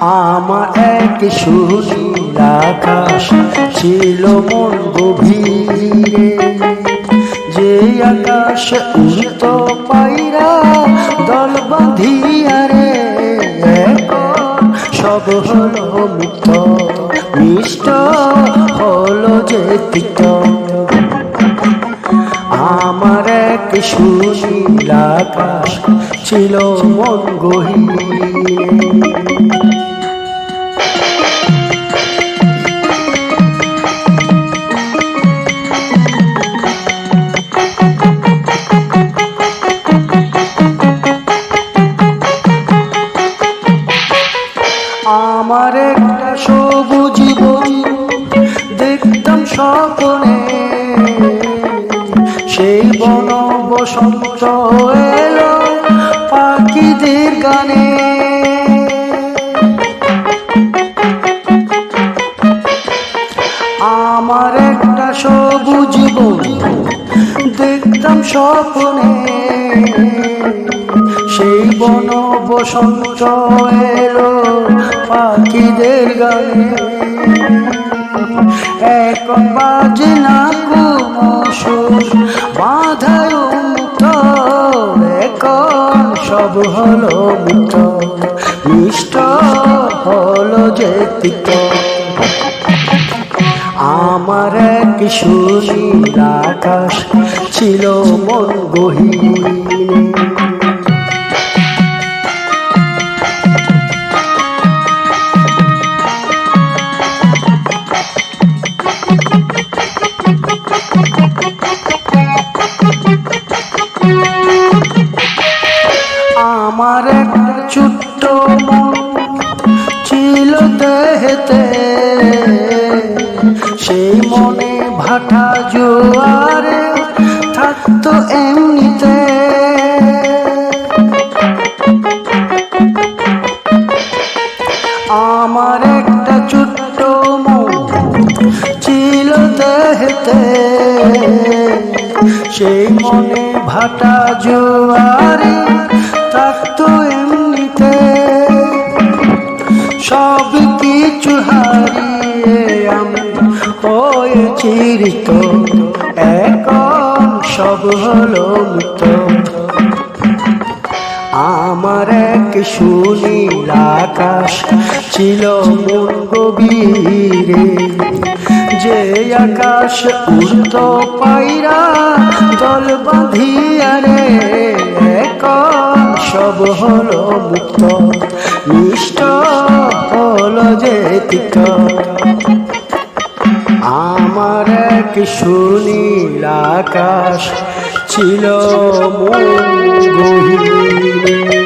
আমার এক সুনীল আকাশ ছিল মন গভীরে। যে আকাশ উড়িত পাইরা দল বাঁধিয়া সব হলো মুক্ত, মিষ্ট, হলো যে তিক্ত। সুনীল আকাশ ছিল মন আমার একটা সবুজ দেখতাম স্বপনে। সেই বন বসন্ত এলো পাখিদের গানে। আমার একটা সবুজ বন দেখতাম স্বপনে। সেই বন বসন্ত এলো পাখিদের গানে। এখন বাজে না কোনো সুর? বাধায় মুক্ত সব হলো মুক্ত মিষ্ট হলো যে আমার এক সুনীল আকাশ ছিল মন গহীনে। ছোট্ট ছিল দেহেতে। সেই মনে ভাটা জোয়ারে থাকতো এমনিতে। আমার একটা ছোট্ট ছিল দেহেতে। সেই মনে ভাটা জোয়ারে থাকতো কিছু হারিয়ে আমি হয়েছি ঋত এখন সব হলো আমার এক সুনীল আকাশ ছিল মন গভীরে। যে আকাশ উড়ত পাইরা দল বাঁধিয়া রে। এখন সব হলো মুক্ত মিষ্ট যে আমার এক সুনীল আকাশ ছিল মন গহীরে